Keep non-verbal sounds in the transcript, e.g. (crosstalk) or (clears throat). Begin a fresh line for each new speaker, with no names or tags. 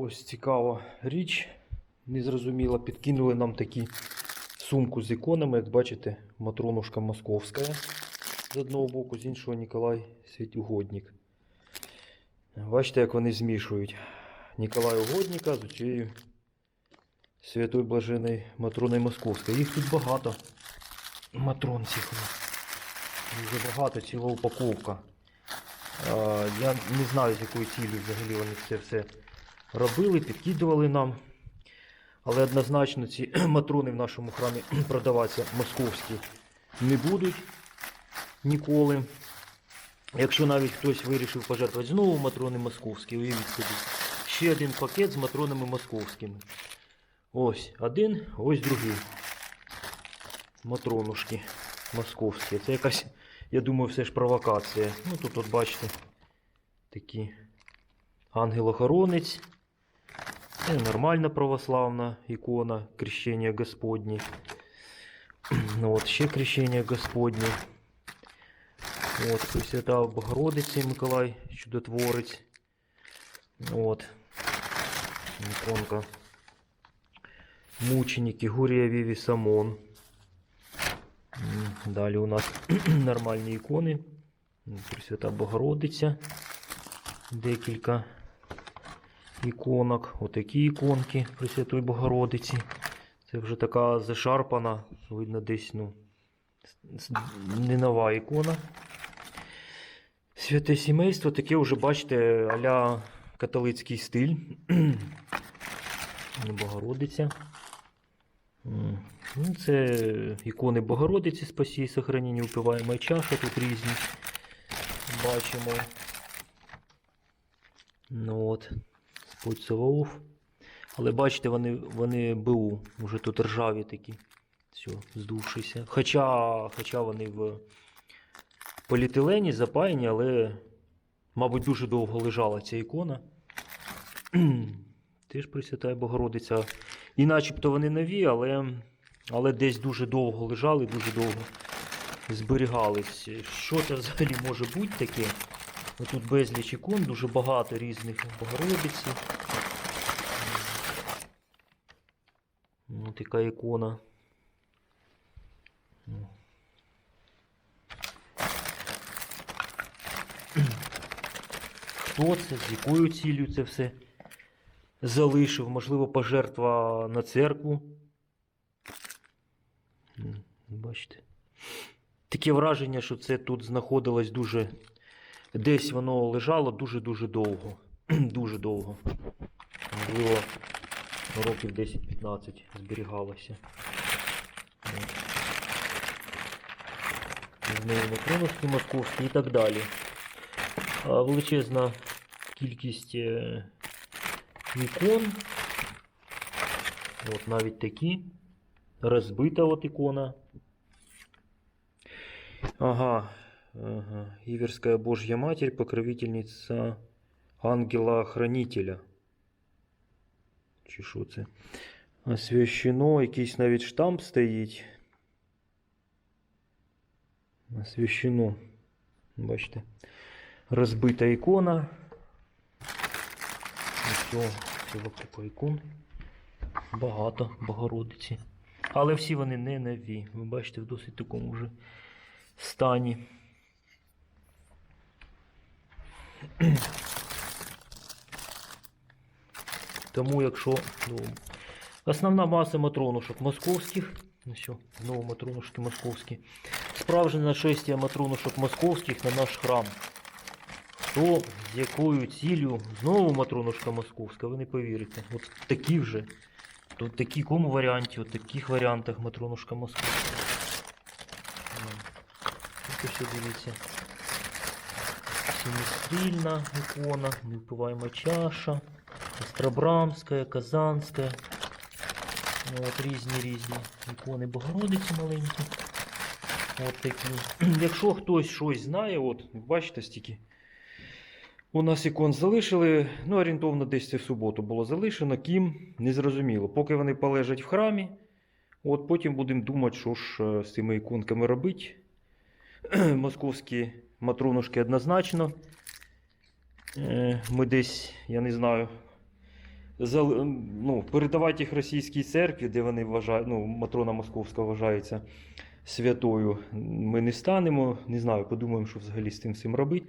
Ось цікава річ. Незрозуміло, підкинули нам такі сумку з іконами. Як бачите, Матронушка Московська з одного боку, з іншого Ніколай Святюгодник. Бачите, як вони змішують Ніколая Угодника з цією Святою Блаженою Матроною Московською. Їх тут багато. Матрон цих. Дуже багато, ціла упаковка. Я не знаю, з якою цілею взагалі вони це все робили, підкидували нам. Але однозначно ці (clears throat) матрони в нашому храмі (clears throat) продаватися московські не будуть ніколи. Якщо навіть хтось вирішив пожертвувати знову матрони московські, уявіть собі. Ще один пакет з матронами московськими. Ось один, ось другий. Матронушки московські. Це якась, я думаю, все ж провокація. Ну тут от бачите такі ангел-охоронець. Нормальна православна ікона Крещення Господнє. Ну, от, ще Крещення Господнє. (clears throat) От, Пресвята Богородиця Миколай Чудотворець. От. Іконка. Мученики Гурія Віві Самон. Далі у нас (clears throat) нормальні ікони. Пресвята Богородиця. Декілька іконок. Отакі іконки Пресвятої Богородиці. Це вже така зашарпана, видно десь, ну, не нова ікона. Святе сімейство, таке вже, бачите, аля католицький стиль. (clears throat) Богородиця. Ну, це ікони Богородиці Спасі сохранення упиваємо чаша тут різні. Бачимо. Ну от. Саваоф. Але бачите, вони, вони БУ, вже тут ржаві такі. Все, здувшися. Хоча, хоча вони в поліетилені запаяні, але, мабуть, дуже довго лежала ця ікона. (clears throat) Теж Пресвятая Богородиця. І начебто вони нові, але, але десь дуже довго лежали, дуже довго зберігались. Що це взагалі може бути таке? Тут безліч ікон, дуже багато різних Богородиці. Ну, така ікона. Хто це? З якою ціллю це все залишив? Можливо, пожертва на церкву. Бачите. Таке враження, що це тут знаходилось дуже. Десь воно лежало дуже-дуже довго. (clears throat) Дуже довго. Можливо, років 10-15 зберігалося. Знову Макроновські, московські і так далі. Величезна кількість е, ікон. От навіть такі. Розбита от ікона. Ага. Ага. Иверская Божья Матерь, покровительница ангела-хранителя. Чи що це? Освящено, якийсь навіть штамп стоїть. Освящено. Бачите. Розбита ікона. Ось ціла купа ікон. Багато Богородиці. Але всі вони не нові. Ви бачите, в досить такому вже стані. (clears throat) Тому, якщо ну, основна маса матронушок московських, ну що, знову матронушки московські. Справжнє нашестя матронушок московських на наш храм. Хто з якою ціллю знову матронушка московська, ви не повірите. От такі вже. Тут такі кому варіанті, от таких варіантах матронушка московська. М. Тут дивіться. Семистрільна ікона, невпиваема чаша. Остробрамська, Казанська. Ну, От різні різні ікони Богородиці маленькі. От такі. (clears throat) Якщо хтось щось знає, от, бачите, стільки. У нас ікон залишили, ну, орієнтовно десь це в суботу було залишено. Ким незрозуміло. Поки вони полежать в храмі, от потім будемо думати, що ж е, з цими іконками робити. (clears throat) Московські матронушки однозначно. Е, Ми десь, я не знаю, зал- ну, передавати їх російській церкві, де вони вважають, ну, Матрона Московська вважається святою, ми не станемо. Не знаю, подумаємо, що взагалі з тим всім робити.